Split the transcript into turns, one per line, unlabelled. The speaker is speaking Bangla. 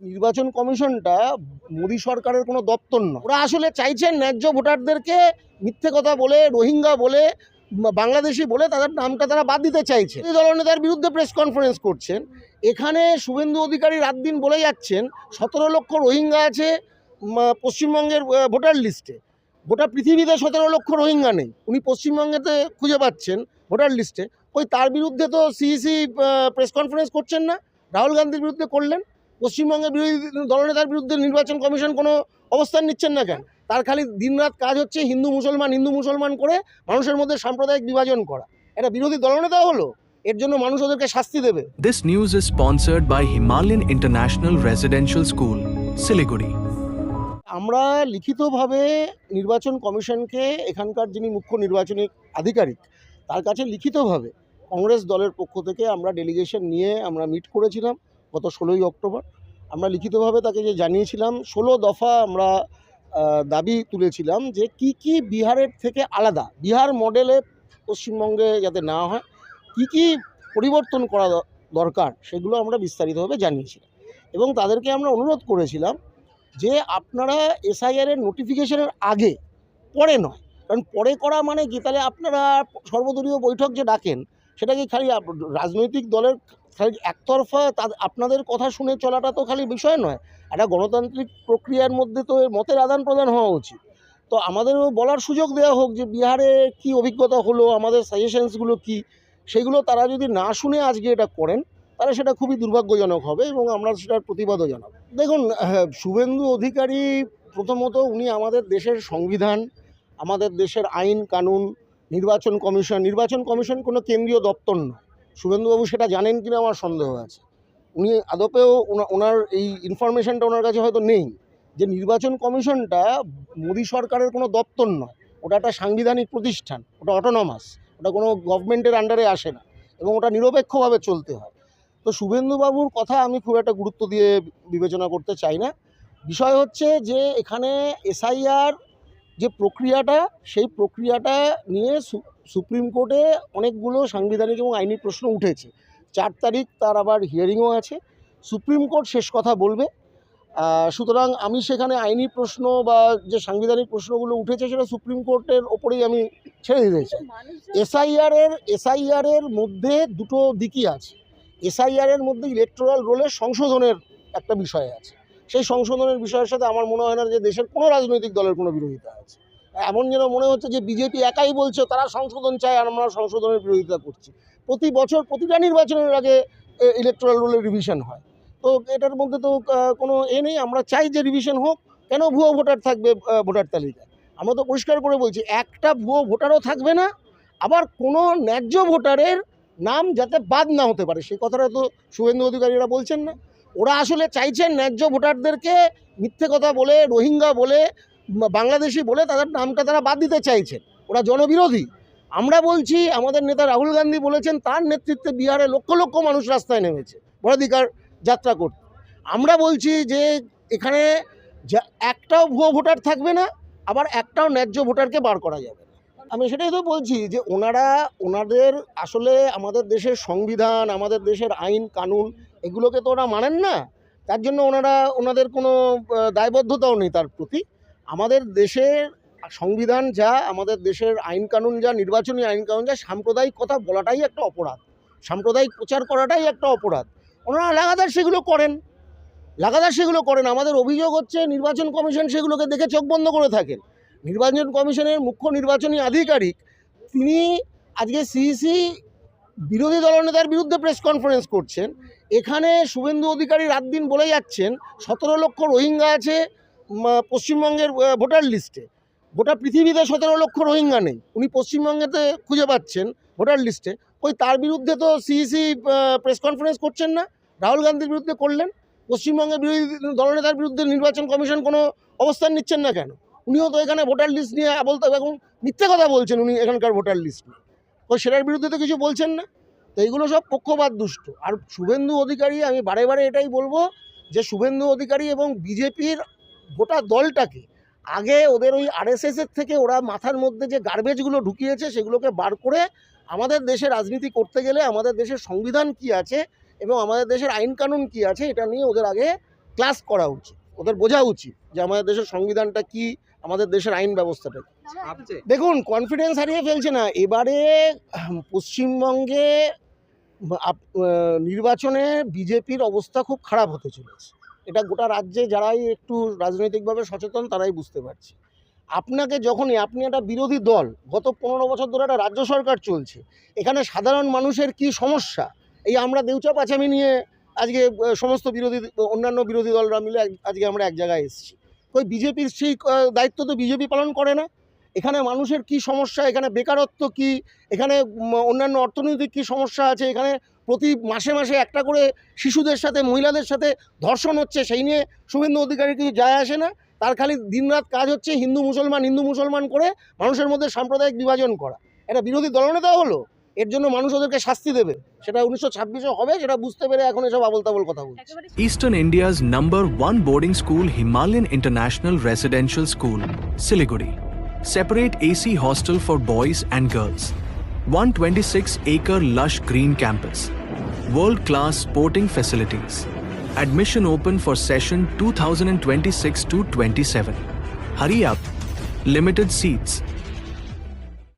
নির্বাচন কমিশনটা মোদী সরকারের কোনো দপ্তর নয়। ওরা আসলে চাইছেন ন্যায্য ভোটারদেরকে মিথ্যে কথা বলে, রোহিঙ্গা বলে, বাংলাদেশি বলে তাদের নামটা তারা বাদ দিতে চাইছে দলনেতার বিরুদ্ধে প্রেস কনফারেন্স করছেন। এখানে শুভেন্দু অধিকারী রাত দিন বলে যাচ্ছেন, সতেরো লক্ষ রোহিঙ্গা আছে পশ্চিমবঙ্গের ভোটার লিস্টে। গোটা পৃথিবীতে সতেরো লক্ষ রোহিঙ্গা নেই। উনি পশ্চিমবঙ্গেতে খুঁজে পাচ্ছেন ভোটার লিস্টে। ওই তার বিরুদ্ধে তো সিইসি প্রেস কনফারেন্স করছেন না। রাহুল গান্ধীর বিরুদ্ধে করলেন। পশ্চিমবঙ্গের বিরোধী দলনেতার বিরুদ্ধে নির্বাচন কমিশন কোনো অবস্থান নিচ্ছেন না কেন? তার খালি দিনরাত কাজ হচ্ছে হিন্দু মুসলমান হিন্দু মুসলমান করে মানুষের মধ্যে সাম্প্রদায়িক বিভাজন করা। এটা বিরোধী দলনেতা হলো এর জন্য মানুষ ওদেরকে শাস্তি দেবে।
This news is sponsored by Himalayan international Residential school Siliguri.
আমরা লিখিতভাবে নির্বাচন কমিশনকে এখানকার যিনি মুখ্য নির্বাচনী আধিকারিক তার কাছে লিখিতভাবে কংগ্রেস দলের পক্ষ থেকে আমরা ডেলিগেশন নিয়ে আমরা মিট করেছিলাম। গত ষোলোই অক্টোবর। আমরা লিখিতভাবে তাকে যে জানিয়েছিলাম, ষোলো দফা আমরা দাবি তুলেছিলাম যে কি কি বিহারের থেকে আলাদা, বিহার মডেলে পশ্চিমবঙ্গে যাতে না হয়, কি কি পরিবর্তন করা দরকার সেগুলো আমরা বিস্তারিতভাবে জানিয়েছিলাম। এবং তাদেরকে আমরা অনুরোধ করেছিলাম যে আপনারা এসআইআর এর নোটিফিকেশনের আগে পরে নয়, কারণ পরে করা মানে কি? তাহলে আপনারা সর্বদলীয় বৈঠক যে ডাকেন সেটা কি খালি রাজনৈতিক দলের খালি একতরফা আপনাদের কথা শুনে চলাটা তো খালি বিষয় নয়। একটা গণতান্ত্রিক প্রক্রিয়ার মধ্যে তো মতের আদান প্রদান হওয়া উচিত। তো আমাদেরও বলার সুযোগ দেওয়া হোক যে বিহারে কি অভিজ্ঞতা হলো আমাদের সাজেশনসগুলো কি সেগুলো তারা যদি না শুনে আজকে এটা করেন তাহলে সেটা খুবই দুর্ভাগ্যজনক হবে এবং আমরা সেটার প্রতিবাদও জানাব। দেখুন হ্যাঁ, শুভেন্দু অধিকারী প্রথমত উনি আমাদের দেশের সংবিধান আমাদের দেশের আইন কানুন নির্বাচন কমিশন নির্বাচন কমিশন কোনো কেন্দ্রীয় দপ্তর নয়। শুভেন্দুবাবু সেটা জানেন কিনা আমার সন্দেহ আছে। উনি আদপেও ওনা- ওনার এই ইনফরমেশনটা ওনার কাছে হয়তো নেই যে নির্বাচন কমিশনটা মোদী সরকারের কোনো দপ্তর নয়। ওটা একটা সাংবিধানিক প্রতিষ্ঠান, ওটা অটোনমাস ওটা কোনো গভর্নমেন্টের আন্ডারে আসে না এবং ওটা নিরপেক্ষভাবে চলতে হয়। তো শুভেন্দুবাবুর কথা আমি খুব একটা গুরুত্ব দিয়ে বিবেচনা করতে চাই না। বিষয় হচ্ছে যে এখানে এসআইআর যে প্রক্রিয়াটা সেই প্রক্রিয়াটা নিয়ে সুপ্রিম কোর্টে অনেকগুলো সাংবিধানিক এবং আইনি প্রশ্ন উঠেছে। চার তারিখ তার আবার হিয়ারিংও আছে। সুপ্রিম কোর্ট শেষ কথা বলবে। সুতরাং আমি সেখানে আইনি প্রশ্ন বা যে সাংবিধানিক প্রশ্নগুলো উঠেছে সেটা সুপ্রিম কোর্টের ওপরেই আমি ছেড়ে দিতে চাই। এসআইআর এর এসআইআর এর মধ্যে দুটো দিকই আছে। এসআইআরের মধ্যে ইলেকট্রাল রোলের সংশোধনের একটা বিষয় আছে। সেই সংশোধনের বিষয়ের সাথে আমার মনে হয় না যে দেশের কোনো রাজনৈতিক দলের কোনো বিরোধিতা আছে। এমন যেন মনে হচ্ছে যে বিজেপি একাই বলছে, তারা সংশোধন চায় আর আমরা সংশোধনের বিরোধিতা করছি। প্রতি বছর, প্রতিটা নির্বাচনের আগে ইলেকট্রাল রোলের রিভিশন হয়। তো এটার মধ্যে তো কোনো এ নেই। আমরা চাই যে রিভিশন হোক। কেন ভুয়ো ভোটার থাকবে ভোটার তালিকায়? আমরা তো পরিষ্কার করে বলছি, একটা ভুয়ো ভোটারও থাকবে না। আবার কোনো ন্যায্য ভোটারের নাম যাতে বাদ না হতে পারে, সেই কথাটা তো শুভেন্দু অধিকারীরা বলছেন না। ওরা আসলে চাইছেন ন্যায্য ভোটারদেরকে মিথ্যে কথা বলে, রোহিঙ্গা বলে বাংলাদেশি বলে তাদের নামটা তারা বাদ দিতে চাইছেন। ওরা জনবিরোধী। আমরা বলছি, আমাদের নেতা রাহুল গান্ধী বলেছেন, তার নেতৃত্বে বিহারে লক্ষ লক্ষ মানুষ রাস্তায় নেমেছে ভোটাধিকার যাত্রা করতে। আমরা বলছি যে এখানে একটাও ভুয়ো ভোটার থাকবে না, আবার একটাও ন্যায্য ভোটারকে বার করা যাবে আমি সেটাই তো বলছি যে ওনারা, ওনাদের আসলে আমাদের দেশের সংবিধান, আমাদের দেশের আইন, কানুন এগুলোকে তো ওরা মানেন না। তার জন্য ওনারা, ওনাদের কোনো দায়বদ্ধতাও নেই তার প্রতি। আমাদের দেশের সংবিধান যা, আমাদের দেশের আইন কানুন যা, নির্বাচনী আইন কানুন যা, সাম্প্রদায়িক কথা বলাটাই একটা অপরাধ। সাম্প্রদায়িক প্রচার করাটাই একটা অপরাধ। ওনারা লাগাতার সেগুলো করেন। লাগাতার সেগুলো করেন। আমাদের অভিযোগ হচ্ছে নির্বাচন কমিশন সেগুলোকে দেখে চোখ বন্ধ করে থাকেন। নির্বাচন কমিশনের মুখ্য নির্বাচনী আধিকারিক, তিনি আজকে সিইসি বিরোধী দলনেতার বিরুদ্ধে প্রেস কনফারেন্স করছেন। এখানে শুভেন্দু অধিকারী রাত দিন বলে যাচ্ছেন, সতেরো লক্ষ রোহিঙ্গা আছে পশ্চিমবঙ্গের ভোটার লিস্টে। গোটা পৃথিবীতে সতেরো লক্ষ রোহিঙ্গা নেই। উনি পশ্চিমবঙ্গেতে খুঁজে পাচ্ছেন ভোটার লিস্টে। ওই তার বিরুদ্ধে তো সিইসি প্রেস কনফারেন্স করছেন না। রাহুল গান্ধীর বিরুদ্ধে করলেন। পশ্চিমবঙ্গের বিরোধী দলনেতার বিরুদ্ধে নির্বাচন কমিশন কোনো অবস্থান নিচ্ছেন না কেন? উনিও তো এখানে ভোটার লিস্ট নিয়ে বলতে এখন মিথ্যে কথা বলছেন উনি এখানকার ভোটার লিস্ট নিয়ে। ওই সেটার বিরুদ্ধে তো কিছু বলছেন না। তো এইগুলো সব পক্ষপাত দুষ্ট। আর শুভেন্দু অধিকারী, আমি বারে বারে এটাই বলব যে শুভেন্দু অধিকারী এবং বিজেপির গোটা দলটাকে আগে ওদের ওই আরএসএসের থেকে ওরা মাথার মধ্যে যে গার্বেজগুলো ঢুকিয়েছে সেগুলোকে বার করে আমাদের দেশে রাজনীতি করতে গেলে আমাদের দেশের সংবিধান কি আছে এবং আমাদের দেশের আইন কানুন কি আছে, এটা নিয়ে ওদের আগে ক্লাস করা উচিত। ওদের বোঝা উচিত যে আমাদের দেশের সংবিধানটা কি আমাদের দেশের আইন ব্যবস্থাটা দেখুন কনফিডেন্স হারিয়ে ফেলছে না। এবারে পশ্চিমবঙ্গে নির্বাচনে বিজেপির অবস্থা খুব খারাপ হতে চলেছে। এটা গোটা রাজ্যে যারাই একটু রাজনৈতিকভাবে সচেতন তারাই বুঝতে পারছে। আপনাকে যখনই আপনি একটা বিরোধী দল গত পনেরো বছর ধরে একটা রাজ্য সরকার চলছে এখানে সাধারণ মানুষের কি সমস্যা? এই আমরা দেউচা পাচামি নিয়ে আজকে সমস্ত বিরোধী অন্যান্য বিরোধী দলরা মিলে আজকে আমরা এক জায়গায় এসেছি। ওই বিজেপির সেই দায়িত্ব তো বিজেপি পালন করে না। এখানে মানুষের কি সমস্যা? এখানে বেকারত্ব কি? এখানে অন্যান্য অর্থনৈতিক কি সমস্যা আছে? এখানে প্রতি মাসে মাসে একটা করে শিশুদের সাথে, মহিলাদের সাথে ধর্ষণ হচ্ছে, সেই নিয়ে শুভেন্দু অধিকারীর কিছু যায় আসে না। তার খালি দিনরাত কাজ হচ্ছে হিন্দু মুসলমান হিন্দু মুসলমান করে মানুষের মধ্যে সাম্প্রদায়িক বিভাজন করা। এটা বিরোধী দলনেতা হলো? এর জন্য মানুষ ওদেরকে শাস্তি দেবে সেটা উনিশশো ছাব্বিশে হবে সেটা বুঝতে পেরে এখন এসব আবল তাবল কথা বলছে
একেবারে
Eastern India's number one boarding school, Himalayan International Residential School, Siliguri. Separate AC hostel for boys and girls. 126 acre lush green campus. World class sporting facilities. Admission open for session 2026 to 27. Hurry up. Limited seats.